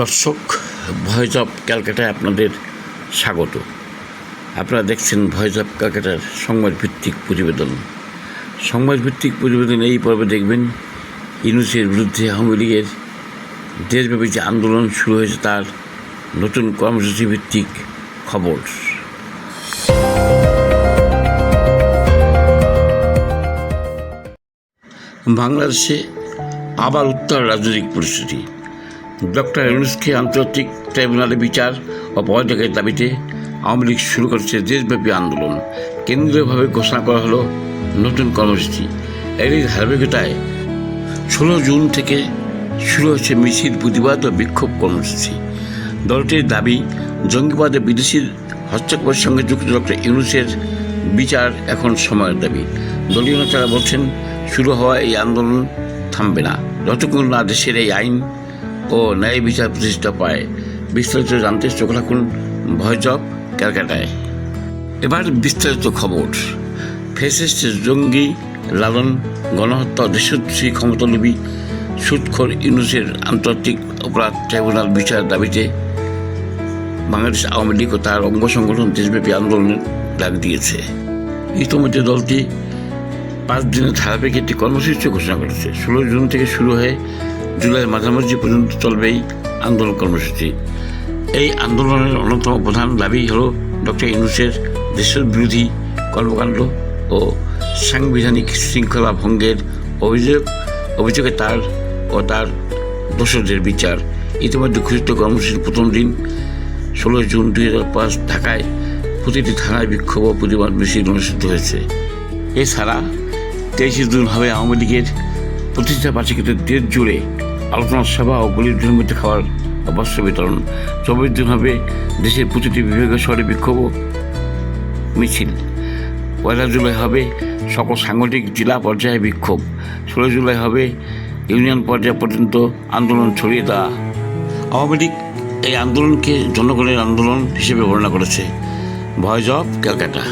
দর্শক voice of ক্যালকাটায় আপনাদের স্বাগত। আপনারা দেখছেন ভয়েস অফ ক্যালকাটার সংবাদ ভিত্তিক প্রতিবেদন। সংবাদ ভিত্তিক প্রতিবেদন এই পর্বে দেখবেন, ইউনুসের বিরুদ্ধে আওয়ামী লীগের দেশব্যাপী যে আন্দোলন শুরু হয়েছে তার নতুন কর্মসূচি ভিত্তিক খবর। বাংলাদেশে আবার উত্তর রাজনৈতিক পরিস্থিতি। ডক্টর ইউনুসকে আন্তর্জাতিক ট্রাইব্যুনালে বিচার ও পদত্যাগের দাবিতে আওয়ামী লীগ শুরু করেছে দেশব্যাপী আন্দোলন। কেন্দ্রীয়ভাবে ঘোষণা করা হলো নতুন কর্মসূচি। এরই ধারাবাহিকতায় ষোলো জুন থেকে শুরু হচ্ছে মিছিল, প্রতিবাদ ও বিক্ষোভ কর্মসূচি। দলটির দাবি, জঙ্গিবাদে বিদেশির হস্তক্ষেপের সঙ্গে যুক্ত ডক্টর ইউনুসের বিচার এখন সময়ের দাবি। দলীয় নেতারা বলছেন, শুরু হওয়া এই আন্দোলন থামবে না। যতক্ষণ না দেশের এই আইন ও ন্যায় বিচার প্রতিষ্ঠা পায়। বিস্তারিত জানতে চোখ রাখুন ভয়েস ক্যালকাটায়। এবার বিস্তারিত খবর। ফেসিস্ট জঙ্গি লালন, গণহত্যা, দেশদ্রোহী ক্ষমতালোভী, সুৎখর ইউনুসের আন্তর্জাতিক অপরাধ ট্রাইব্যুনাল বিচার দাবিতে বাংলাদেশ আওয়ামী লীগ ও তার অঙ্গ সংগঠন দেশব্যাপী আন্দোলনের ডাক দিয়েছে। ইতিমধ্যে দলটি পাঁচ দিনের ধারাবাহিক একটি কর্মসূচি ঘোষণা করেছে। ষোলো জুন থেকে শুরু হয়ে জুলাইয়ের মাঝামাঝি পর্যন্ত চলবে এই আন্দোলন কর্মসূচি। এই আন্দোলনের অন্যতম প্রধান দাবি হল ডক্টর ইউনুসের দেশের বিরোধী কর্মকাণ্ড ও সাংবিধানিক শৃঙ্খলা ভঙ্গের অভিযোগ, অভিযোগে তার ও তার দোষদের বিচার। ইতিমধ্যে ঘোষিত কর্মসূচির প্রথম দিন ষোলোই জুন দুই হাজার পাঁচ ঢাকায় প্রতিটি থানায় বিক্ষোভ ও প্রতিবাদ মিছিল অনুষ্ঠিত হয়েছে। এছাড়া তেইশে জুন হবে আওয়ামী লীগের প্রতিষ্ঠা বার্ষিকীতে দেশ জুড়ে আলোচনা সভা ও গরিবদের মধ্যে খাওয়ার বস্ত্র বিতরণ। চব্বিশ জুন হবে দেশের প্রতিটি বিভাগীয় শহরে বিক্ষোভ মিছিল। পয়লা জুলাই হবে সকল সাংগঠনিক জেলা পর্যায়ে বিক্ষোভ। ষোলো জুলাই হবে ইউনিয়ন পর্যায় পর্যন্ত আন্দোলন ছড়িয়ে দেওয়া। আওয়ামী লীগ এই আন্দোলনকে জনগণের আন্দোলন হিসেবে বর্ণনা করেছে। Voice of Calcutta.